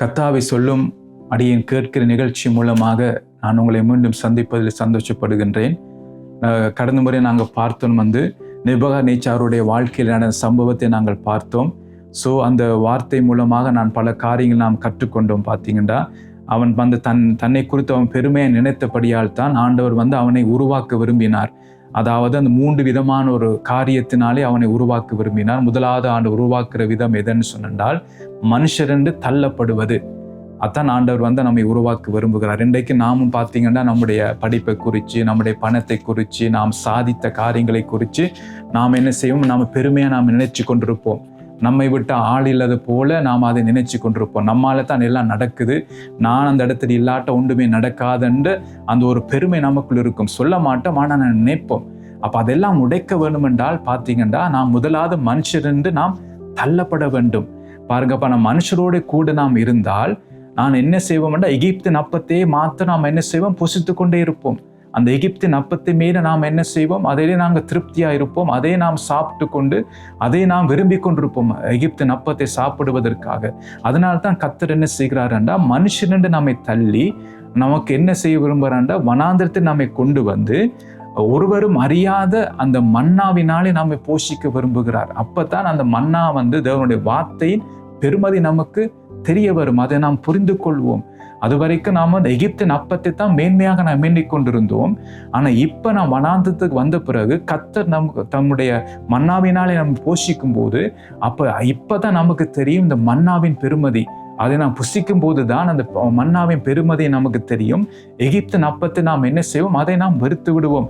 கத்தாவை சொல்லும் அடியேன் கேட்கிற நிகழ்ச்சி மூலமாக நான் உங்களை மீண்டும் சந்திப்பதில் சந்தோஷப்படுகின்றேன். கடந்த முறை நாங்கள் பார்த்தோம் வந்து நிபகா நேச்சாருடைய வாழ்க்கையில் நடந்த சம்பவத்தை நாங்கள் பார்த்தோம். ஸோ அந்த வார்த்தை மூலமாக நான் பல காரியங்கள் நாம் கற்றுக்கொண்டோம் பார்த்தீங்கன்னா அவன் வந்து தன் தன்னை குறித்து அவன் பெருமையை நினைத்தபடியால் தான் ஆண்டவர் வந்து அவனை உருவாக்க விரும்பினார். அதாவது அந்த மூன்று விதமான ஒரு காரியத்தினாலே அவனை உருவாக்க விரும்பினார். முதலாவது ஆண்டு உருவாக்குற விதம் எதுன்னு சொன்னால் மனுஷரென்று தள்ளப்படுவது. அதான் ஆண்டவர் வந்து நம்மை உருவாக்க விரும்புகிறார். இன்றைக்கு நாமும் பார்த்தீங்கன்னா நம்முடைய படிப்பை குறித்து நம்முடைய பணத்தை குறித்து நாம் சாதித்த காரியங்களை குறித்து நாம் என்ன செய்வோம்? நாம் பெருமையாக நாம் நினைச்சு கொண்டிருப்போம். நம்மை விட்டு ஆள் இல்லாத போல நாம் அதை நினைச்சு கொண்டிருப்போம். நம்மால தான் எல்லாம் நடக்குது. நான் அந்த இடத்துல இல்லாட்ட ஒன்றுமே நடக்காதுன்ற அந்த ஒரு பெருமை நமக்குள் இருக்கும். சொல்ல மாட்டோம் ஆனால் நான் நினைப்போம். அப்போ அதெல்லாம் உடைக்க வேணுமென்றால் பார்த்தீங்கன்னா நாம் முதலாவது மனுஷரென்று நாம் தள்ளப்பட வேண்டும். பாருங்கப்பா நம்ம மனுஷரோட கூட நாம் இருந்தால் நான் என்ன செய்வோம்னா எகிப்தின் அப்பத்தையே மாற்ற நாம் என்ன செய்வோம்? புசித்து கொண்டே இருப்போம். அந்த எகிப்தின் அப்பத்தை மீறி நாம் என்ன செய்வோம்? அதிலே நாங்கள் திருப்தியாக இருப்போம் அதை நாம் சாப்பிட்டு கொண்டு அதை நாம் விரும்பி கொண்டிருப்போம் எகிப்தின் அப்பத்தை சாப்பிடுவதற்காக. அதனால தான் கத்தர் என்ன செய்கிறாருண்டா மனுஷனென்று நம்மை தள்ளி நமக்கு என்ன செய்ய விரும்புகிறாண்டா வனாந்திரத்தை நம்மை கொண்டு வந்து ஒருவரும் அறியாத அந்த மன்னாவினாலே நம்மை போஷிக்க விரும்புகிறார். அப்பதான் அந்த மன்னா வந்து தேவனுடைய வார்த்தையின் பெருமதி நமக்கு தெரிய வரும். அதை நாம் புரிந்து கொள்வோம் அது வரைக்கும் நாம் அந்த எகிப்தின் அப்பத்தை தான் மேன்மையாக நாம் எண்ணிக் கொண்டிருந்தோம். ஆனால் இப்போ நாம் வனாந்தத்துக்கு வந்த பிறகு கத்தர் நம் தம்முடைய மன்னாவினாலே நம்ம போஷிக்கும் போது அப்போ இப்போ தான் நமக்கு தெரியும் இந்த மன்னாவின் பெருமதி. அதை நாம் புசிக்கும் போது தான் அந்த மன்னாவின் பெருமதி நமக்கு தெரியும். எகிப்தின் அப்பத்தை நாம் என்ன செய்வோம்? அதை நாம் வெறுத்து விடுவோம்.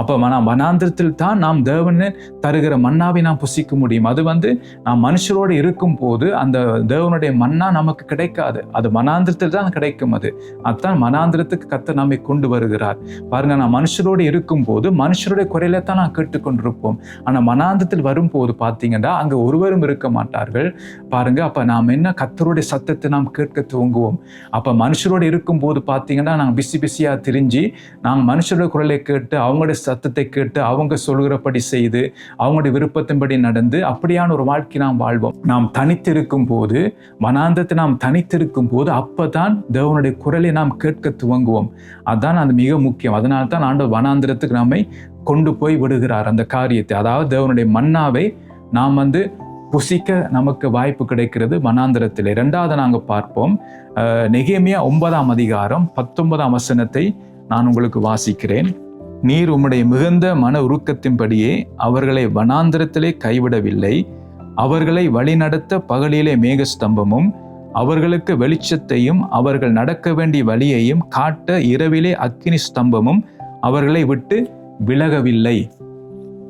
அப்போ நான் வனாந்திரத்தில் தான் நாம் தேவனை தருகிற மன்னாவை நாம் புசிக்க முடியும். அது வந்து நாம் மனுஷரோடு இருக்கும் போது அந்த தேவனுடைய மன்னா நமக்கு கிடைக்காது. அது மனாந்திரத்தில் தான் கிடைக்கும் அது. அதுதான் மனாந்திரத்துக்கு கத்த நம்மை கொண்டு வருகிறார். பாருங்க நான் மனுஷரோடு இருக்கும் போது மனுஷருடைய குறையில தான் நான் கேட்டுக்கொண்டிருப்போம். ஆனால் மனாந்திரத்தில் வரும்போது பார்த்தீங்கன்னா அங்கே ஒருவரும் இருக்க மாட்டார்கள். பாருங்க அப்போ நாம் என்ன கத்தருடைய சத்தத்தை நாம் கேட்க துவங்குவோம்? அப்போ மனுஷரோடு இருக்கும்போது பார்த்தீங்கன்னா நாங்கள் பிஸி பிஸியாக திரிஞ்சு நாங்கள் மனுஷரோட குரலை கேட்டு அவங்களுடைய சத்தத்தை கேட்டு அவங்க சொல்கிறபடி செய்து அவங்களுடைய விருப்பத்தின்படி நடந்து அப்படியான ஒரு வாழ்க்கை நாம் வாழ்வோம். நாம் தனித்திருக்கும் போது மனாந்தத்தை நாம் தனித்திருக்கும் போது அப்பதான் தேவனுடைய குரலை நாம் கேட்க துவங்குவோம். அதுதான் அது மிக முக்கியம். அதனால தான் ஆண்டவர் வனாந்திரத்துக்கு நம்மை கொண்டு போய் விடுகிறார் அந்த காரியத்தை. அதாவது தேவனுடைய மன்னாவை நாம் வந்து புசிக்க நமக்கு வாய்ப்பு கிடைக்கிறது மனாந்திரத்தில் இரண்டாவது நாங்கள் பார்ப்போம். நெகேமியா ஒன்பதாம் அதிகாரம் பத்தொன்பதாம் வசனத்தை நான் உங்களுக்கு வாசிக்கிறேன். நீர் உம்முடைய மிகுந்த மன உருக்கத்தின்படியே அவர்களை வனாந்திரத்திலே கைவிடவில்லை. அவர்களை வழிநடத்த பகலிலே மேகஸ்தம்பமும் அவர்களுக்கு வெளிச்சத்தையும் அவர்கள் நடக்க வேண்டிய வழியையும் காட்ட இரவிலே அக்கினி ஸ்தம்பமும் அவர்களை விட்டு விலகவில்லை.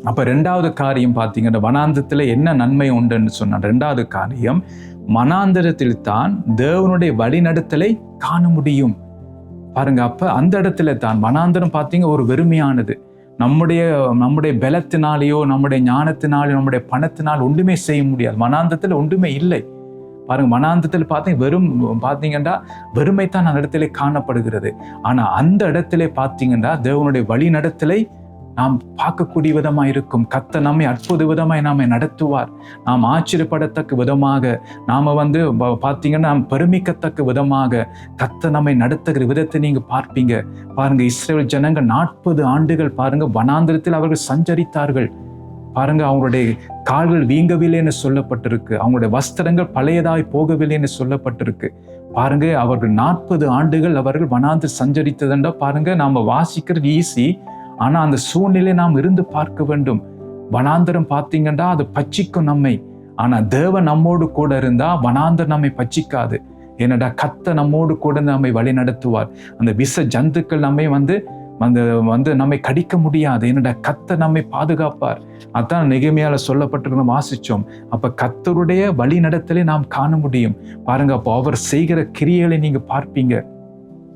அப்போ ரெண்டாவது காரியம் பார்த்தீங்கன்னா வனாந்திரத்தில் என்ன நன்மை உண்டுன்னு சொன்ன ரெண்டாவது காரியம் மனாந்திரத்தில் தான் தேவனுடைய வழிநடத்தலை காண முடியும். பாருங்க அப்போ அந்த இடத்துல தான் மனாந்திரம் பார்த்தீங்க ஒரு வெறுமையானது. நம்முடைய நம்முடைய பலத்தினாலேயோ நம்முடைய ஞானத்தினாலேயோ நம்முடைய பணத்தினால் ஒன்றுமே செய்ய முடியாது. மனாந்தத்தில் ஒன்றுமே இல்லை. பாருங்க மனாந்தத்தில் பார்த்தீங்க வெறும் பார்த்தீங்கன்னா வெறுமை தான் அந்த இடத்துல காணப்படுகிறது. ஆனால் அந்த இடத்துல பார்த்தீங்கன்னா தேவனுடைய வழி நடத்தலை நாம் பார்க்கக்கூடிய விதமாக இருக்கும். கத்த நம்மை அற்புத விதமாய் நாம நடத்துவார். நாம் ஆச்சரியப்படத்தக்க விதமாக நாம் வந்து பார்த்தீங்கன்னா நாம் பெருமிக்கத்தக்க விதமாக கத்த நம்மை நடத்துகிற விதத்தை நீங்கள் பார்ப்பீங்க. பாருங்க இஸ்ரேல் ஜனங்கள் நாற்பது ஆண்டுகள் பாருங்கள் வனாந்திரத்தில் அவர்கள் சஞ்சரித்தார்கள். பாருங்க அவங்களுடைய கால்கள் வீங்கவில்லைன்னு சொல்லப்பட்டிருக்கு. அவங்களுடைய வஸ்திரங்கள் பழையதாய் போகவில்லைன்னு சொல்லப்பட்டிருக்கு. பாருங்க அவர்கள் நாற்பது ஆண்டுகள் அவர்கள் வனாந்திர சஞ்சரித்ததுண்டா பாருங்க நாம் வாசிக்கிறது ஈஸி ஆனால் அந்த சூழ்நிலை நாம் இருந்து பார்க்க வேண்டும். வனாந்தரம் பார்த்தீங்கன்னா அது பச்சிக்கும் நம்மை. ஆனால் தேவ நம்மோடு கூட இருந்தால் வனாந்தரம் நம்மை பச்சிக்காது. என்னடா கத்த நம்மோடு கூட நம்மை வழி நடத்துவார். அந்த விஷ ஜந்துக்கள் நம்மை வந்து அந்த வந்து நம்மை கடிக்க முடியாது. என்னடா கத்த நம்மை பாதுகாப்பார். அதான் நிகமையால சொல்லப்பட்டிருக்க வாசித்தோம் அப்போ கத்தருடைய வழி நடத்தலை நாம் காண முடியும். பாருங்க அப்போ அவர் செய்கிற கிரியைகளை நீங்கள் பார்ப்பீங்க.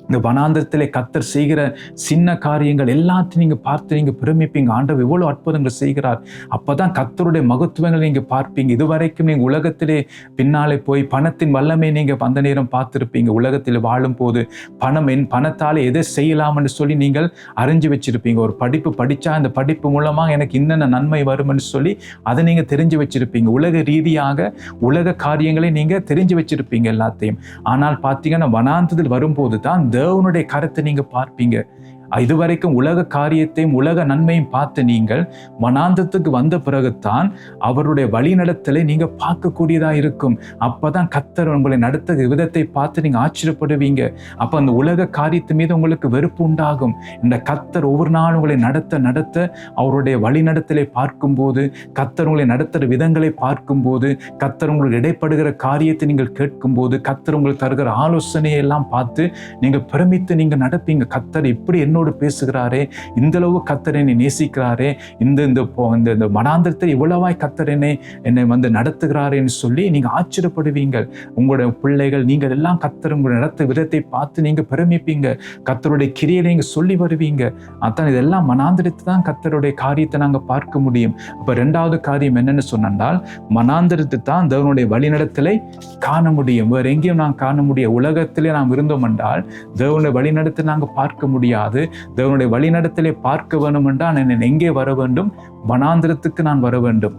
இந்த வனாந்தரத்திலே கத்தர் செய்கிற சின்ன காரியங்கள் எல்லாத்தையும் நீங்கள் பார்த்து நீங்கள் பெருமிப்பீங்க. ஆண்டவர் இவ்வளோ அற்புதங்கள் செய்கிறார். அப்போ தான் கத்தருடைய மகத்துவங்களை நீங்கள் பார்ப்பீங்க. இதுவரைக்கும் நீங்கள் உலகத்திலே பின்னாலே போய் பணத்தின் வல்லமை நீங்கள் அந்த நேரம் பார்த்துருப்பீங்க. உலகத்தில் வாழும் போது பணம் என் பணத்தால் எதை செய்யலாம்னு சொல்லி நீங்கள் அறிஞ்சு வச்சுருப்பீங்க. ஒரு படிப்பு படித்தா அந்த படிப்பு மூலமாக எனக்கு என்னென்ன நன்மை வரும்னு சொல்லி அதை நீங்கள் தெரிஞ்சு வச்சிருப்பீங்க. உலக ரீதியாக உலக காரியங்களை நீங்கள் தெரிஞ்சு வச்சிருப்பீங்க எல்லாத்தையும். ஆனால் பார்த்தீங்கன்னா வனாந்தத்தில் வரும்போது தான் தேவனுடைய கருத்தை நீங்க பார்ப்பீங்க. இதுவரைக்கும் உலக காரியத்தையும் உலக நன்மையும் பார்த்து நீங்கள் வனாந்தத்துக்கு வந்த பிறகுதான் அவருடைய வழிநடத்தலை நீங்கள் பார்க்கக்கூடியதாக இருக்கும். அப்போ தான் கத்தர் உங்களை நடத்த விதத்தை பார்த்து நீங்கள் ஆச்சரியப்படுவீங்க. அப்போ அந்த உலக காரியத்து மீது உங்களுக்கு வெறுப்பு உண்டாகும். இந்த கத்தர் ஒவ்வொரு நாளும் உங்களை நடத்த நடத்த அவருடைய வழிநடத்தலை பார்க்கும்போது கத்தர் உங்களை நடத்துகிற விதங்களை பார்க்கும்போது கத்தர் உங்களுக்கு இடைப்படுகிற காரியத்தை நீங்கள் கேட்கும்போது கத்தர் உங்களுக்கு தருகிற ஆலோசனையெல்லாம் பார்த்து நீங்கள் பிரமித்து நீங்கள் நடப்பீங்க. கத்தர் இப்படி என்னோட என்னோடு பேசுகிறாரே. இந்தளவு கத்தர் என்னை நேசிக்கிறாரே. இந்த இந்த இந்த இந்த மனாந்திரத்தை இவ்வளவாய் கத்தர் என்னை என்னை வந்து நடத்துகிறாரேன்னு சொல்லி நீங்கள் ஆச்சரியப்படுவீங்கள். உங்களுடைய பிள்ளைகள் நீங்கள் எல்லாம் கத்தர் உங்களை நடத்த விதத்தை பார்த்து நீங்கள் பிரமிப்பீங்க. கத்தருடைய கிரியை நீங்கள் சொல்லி வருவீங்க. அதான் இதெல்லாம் மனாந்திரத்தை தான் கத்தருடைய காரியத்தை நாங்கள் பார்க்க முடியும். அப்போ ரெண்டாவது காரியம் என்னன்னு சொன்னால் மனாந்திரத்தை தான் தேவனுடைய வழிநடத்தலை காண முடியும். வேற எங்கேயும் நான் காண முடியும் உலகத்திலே நாம் இருந்தோம் என்றால் தேவனுடைய வழிநடத்தை நாங்கள் பார்க்க முடியாது. தேவனுடைய வழிநடத்தலை பார்க்க வேண்டும் என்றால் நான் எங்கே வர வேண்டும்? வனாந்திரத்துக்கு நான் வர வேண்டும்.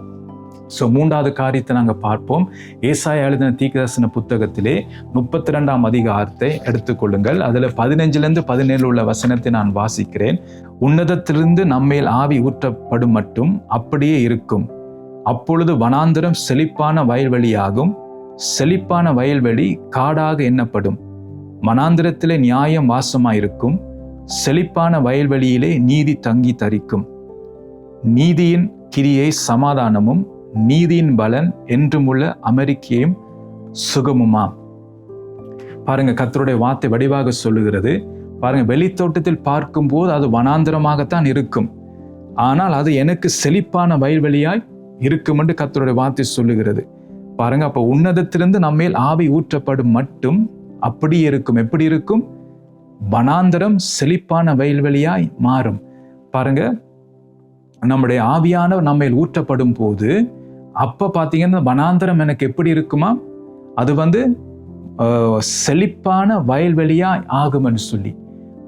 ஸோ மூன்றாவது காரியத்தை நாங்கள் பார்ப்போம். ஏசாய எழுதின தீக்கதர்சன புத்தகத்திலே முப்பத்தி ரெண்டாம் அதிகாரத்தை எடுத்துக்கொள்ளுங்கள் அதில் பதினஞ்சுலேருந்து பதினேழு உள்ள வசனத்தை நான் வாசிக்கிறேன். உன்னதத்திலிருந்து நம்மேல் ஆவி ஊற்றப்படும் மட்டும் அப்படியே இருக்கும். அப்பொழுது வனாந்திரம் செழிப்பான வயல்வெளியாகும். செழிப்பான வயல்வெளி காடாக எண்ணப்படும். மனாந்திரத்திலே நியாயம் வாசமாயிருக்கும். செழிப்பான வயல்வெளியிலே நீதி தங்கி தரிக்கும். நீதியின் கிரியை சமாதானமும் நீதியின் பலன் என்றுமுள்ள அமெரிக்கையும் சுகமுமாம். பாருங்க கத்தருடைய வார்த்தை வடிவாக சொல்லுகிறது. பாருங்க வெளித்தோட்டத்தில் பார்க்கும்போது அது வனாந்திரமாகத்தான் இருக்கும். ஆனால் அது எனக்கு செழிப்பான வயல்வெளியாய் இருக்கும் என்று கத்தருடைய வார்த்தை சொல்லுகிறது. பாருங்க அப்போ உன்னதத்திலிருந்து நம்மேல் ஆவி ஊற்றப்படும் மட்டும் அப்படி இருக்கும். எப்படி இருக்கும்? வனாந்தரம் செழிப்பான வயல்வெளியாய் மாறும். பாருங்க நம்முடைய ஆவியானவர் நம்ம ஊற்றப்படும் போது அப்போ பார்த்தீங்கன்னா வனாந்தரம் எனக்கு எப்படி இருக்குமா? அது வந்து செழிப்பான வயல்வெளியா ஆகும்னு சொல்லி.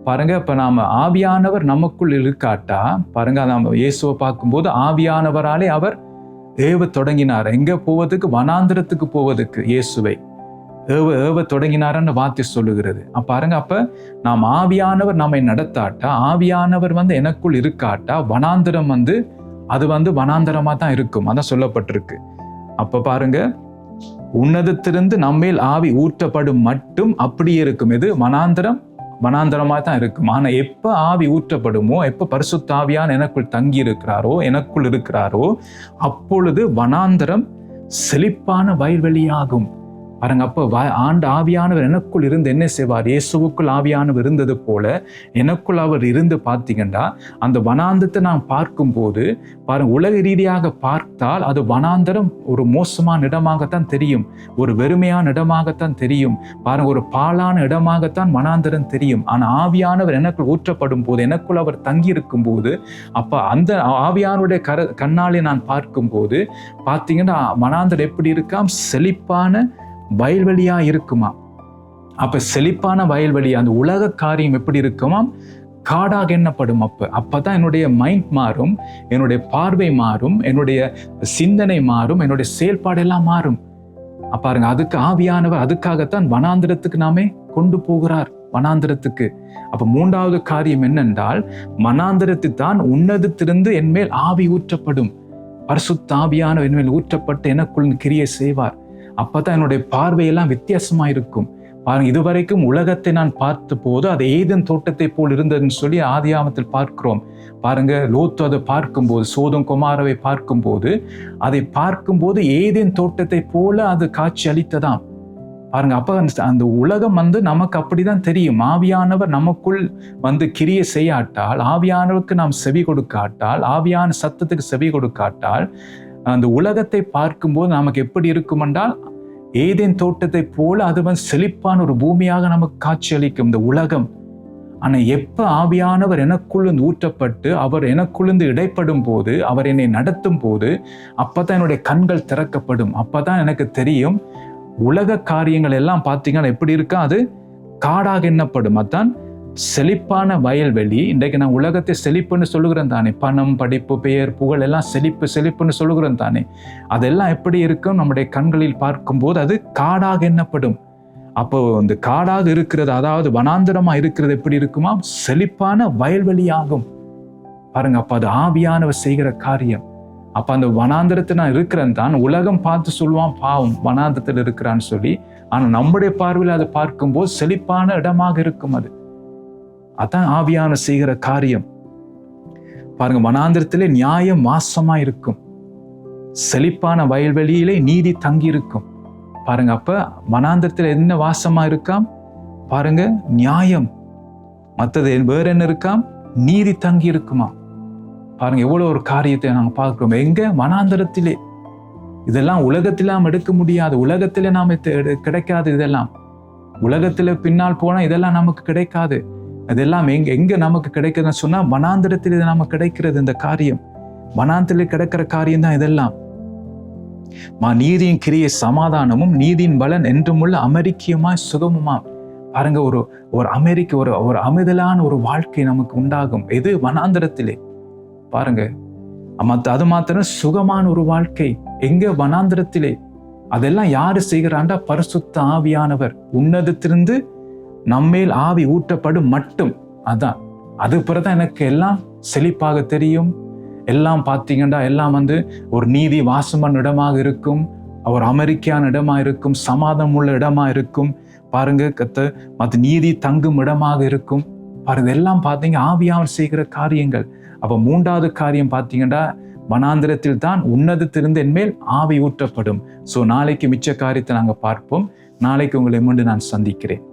பாருங்க இப்போ நாம் ஆவியானவர் நமக்குள் இருக்காட்டா? பாருங்க நாம் இயேசுவை பார்க்கும்போது ஆவியானவராலே அவர் ஏவ தொடங்கினார். எங்கே போவதுக்கு? வனாந்திரத்துக்கு போவதுக்கு இயேசுவை. ஏவ ஏவ தொடங்கினாரன்னு வார்த்தை சொல்லுகிறது. பாருங்க அப்ப நாம் ஆவியானவர் நம்மை நடத்தாட்டா ஆவியானவர் வந்து எனக்குள் இருக்காட்டா வனாந்திரம் வந்து அது வந்து வனாந்தரமா தான் இருக்கும். அதான் சொல்லப்பட்டிருக்கு. அப்ப பாருங்க உன்னதத்திலிருந்து நம்மேல் ஆவி ஊற்றப்படும் மட்டும் அப்படியே இருக்கும். இது வனாந்தரம்? வனாந்தரமாக தான் இருக்கும். ஆனால் எப்போ ஆவி ஊற்றப்படுமோ எப்போ பரிசுத்த பரிசுத்தாவியான் எனக்குள் தங்கி இருக்கிறாரோ எனக்குள் இருக்கிறாரோ அப்பொழுது வனாந்தரம் செழிப்பான வயல்வெளியாகும். பாருங்க அப்போ ஆண்டு ஆவியானவர் எனக்குள் இருந்து என்ன செய்வார்? இயேசுவுக்குள் ஆவியானவர் இருந்தது போல எனக்குள் அவர் இருந்து பார்த்தீங்கன்னா அந்த வனாந்தத்தை நான் பார்க்கும்போது பாருங்க உலக ரீதியாக பார்த்தால் அது வனாந்தரம் ஒரு மோசமான இடமாகத்தான் தெரியும். ஒரு வெறுமையான இடமாகத்தான் தெரியும். பாருங்க ஒரு பாலான இடமாகத்தான் வனாந்தரம் தெரியும். ஆனால் ஆவியானவர் எனக்குள் ஊற்றப்படும் போது எனக்குள் அவர் தங்கி இருக்கும் போது அந்த ஆவியானுடைய கர கண்ணாலே நான் பார்க்கும்போது பார்த்தீங்கன்னா வனாந்தரம் எப்படி இருக்காம்? செழிப்பான வயல்வெளியாக இருக்குமா? அப்போ செழிப்பான வயல்வெளி அந்த உலக காரியம் எப்படி இருக்குமா? காடாக எண்ணப்படும் அப்போ. அப்போ தான் என்னுடைய மைண்ட் மாறும் என்னுடைய பார்வை மாறும் என்னுடைய சிந்தனை மாறும் என்னுடைய செயல்பாடெல்லாம் மாறும். பாருங்க அதுக்கு ஆவியானவர் அதுக்காகத்தான் வனாந்திரத்துக்கு நாமே கொண்டு போகிறார் வனாந்திரத்துக்கு. அப்ப மூன்றாவது காரியம் என்னென்றால் மனாந்திரத்து தான் உன்னதத்திலிருந்து என்மேல் ஆவி ஊற்றப்படும். பரிசுத்த ஆவியான என்மேல் ஊற்றப்பட்டு எனக்குள் கிரியை செய்வார். அப்பதான் என்னுடைய பார்வையெல்லாம் வித்தியாசமா இருக்கும். பாருங்க இதுவரைக்கும் உலகத்தை நான் பார்த்த போது அது ஏதன் தோட்டத்தை போல் இருந்ததுன்னு சொல்லி ஆதியாமத்தில் பார்க்கிறோம். பாருங்க லோத்து அதை பார்க்கும்போது சோதம் குமாரவை பார்க்கும்போது அதை பார்க்கும்போது ஏதேன் தோட்டத்தை போல அது காட்சி அளித்ததாம். பாருங்க அப்ப அந்த உலகம் வந்து நமக்கு அப்படிதான் தெரியும். ஆவியானவர் நமக்குள் வந்து கிரிய செய்யாட்டால் ஆவியானவருக்கு நாம் செவி கொடுக்காட்டால் ஆவியான சத்தத்துக்கு செவி கொடுக்காட்டால் அந்த உலகத்தை பார்க்கும்போது நமக்கு எப்படி இருக்கும் என்றால் ஏதேன் தோட்டத்தை போல அது வந்து செழிப்பான ஒரு பூமியாக நமக்கு காட்சியளிக்கும் இந்த உலகம். ஆனால் எப்போ ஆவியானவர் எனக்குள்ளுந்து ஊற்றப்பட்டு அவர் எனக்குள்ளுந்து இடைப்படும் போது அவர் என்னை நடத்தும் போது அப்போ தான் என்னுடைய கண்கள் திறக்கப்படும். அப்போ தான் எனக்கு தெரியும் உலக காரியங்கள் எல்லாம் பார்த்தீங்கன்னா எப்படி இருக்கா? அது காடாக எண்ணப்படும். அதான் செழிப்பான வயல்வெளி. இன்றைக்கு நான் உலகத்தை செழிப்புன்னு சொல்லுகிறேன் தானே. பணம் படிப்பு பெயர் புகழ் எல்லாம் செழிப்பு செழிப்புன்னு சொல்லுகிறேன் தானே. அதெல்லாம் எப்படி இருக்கும் நம்முடைய கண்களில் பார்க்கும்போது அது காடாக எண்ணப்படும். அப்போ இந்த காடாக இருக்கிறது அதாவது வனாந்திரமாக இருக்கிறது எப்படி இருக்குமா? செழிப்பான வயல்வெளியாகும். பாருங்க அப்போ அது ஆவியானவர் செய்கிற காரியம். அப்போ அந்த வனாந்திரத்தை நான் இருக்கிறேன் தான் உலகம் பார்த்து சொல்லுவான் பாவம் வனாந்திரத்தில் இருக்கிறான்னு சொல்லி. ஆனால் நம்முடைய பார்வையில் அதை பார்க்கும்போது செழிப்பான இடமாக இருக்கும் அது. அதான் ஆவியான செய்கிற காரியம். பாருங்க வனாந்திரத்திலே நியாயம் மாசமா இருக்கும். செழிப்பான வயல்வெளியிலே நீதி தங்கி இருக்கும் பாருங்க அப்ப வனாந்திரத்தில் என்ன வாசமா இருக்காம்? பாருங்க நியாயம். மற்றது வேற என்ன இருக்காம்? நீதி தங்கி இருக்குமா பாருங்க எவ்வளோ ஒரு காரியத்தை நாங்கள் பார்க்குறோம். எங்க? மனாந்திரத்திலே இதெல்லாம் உலகத்திலாம் எடுக்க முடியாது. உலகத்தில் நாம் கிடைக்காது இதெல்லாம். உலகத்தில் பின்னால் போனால் இதெல்லாம் நமக்கு கிடைக்காது. இதெல்லாம் எங்கே எங்கே நமக்கு கிடைக்குதுன்னு சொன்னால் மனாந்திரத்தில் இது நமக்கு கிடைக்கிறது இந்த காரியம். மனாந்திரத்தில் கிடைக்கிற காரியம் தான் இதெல்லாம். மா நீதியின் கிரிய சமாதானமும் நீதியின் பலன் என்றுமுள்ள அமெரிக்கியமாய் சுகமுமா? பாருங்க ஒரு ஒரு அமெரிக்க ஒரு ஒரு அமைதலான ஒரு வாழ்க்கை நமக்கு உண்டாகும். எது? வனாந்திரத்திலே பாருங்க மத்த அது மாத்திரம் சுகமான ஒரு வாழ்க்கை. எங்க? வனாந்திரத்திலே அதெல்லாம் யாரு செய்கிறாண்டா? பரிசுத்த ஆவியானவர். உன்னதத்திலிருந்து நம்மேல் ஆவி ஊற்றப்படும் மட்டும். அதான். அது தான் எனக்கு எல்லாம் செழிப்பாக தெரியும். எல்லாம் பார்த்தீங்கன்னா எல்லாம் வந்து ஒரு நீதி வாசமான இடமாக இருக்கும். ஒரு அமெரிக்கான இடமா இருக்கும். சமாதம் உள்ள இடமா இருக்கும். பாருங்க கத்த மற்ற நீதி தங்கும் இடமாக இருக்கும். பாருங்க எல்லாம் பார்த்தீங்க ஆவியாவன் செய்கிற காரியங்கள். அப்போ மூன்றாவது காரியம் பார்த்தீங்கன்னா வனாந்திரத்தில் தான் உன்னதத்திலிருந்து என்மேல் ஆவி ஊற்றப்படும். ஸோ நாளைக்கு மிச்ச காரியத்தை நாங்கள் பார்ப்போம். நாளைக்கு உங்களை மீண்டும் நான் சந்திக்கிறேன்.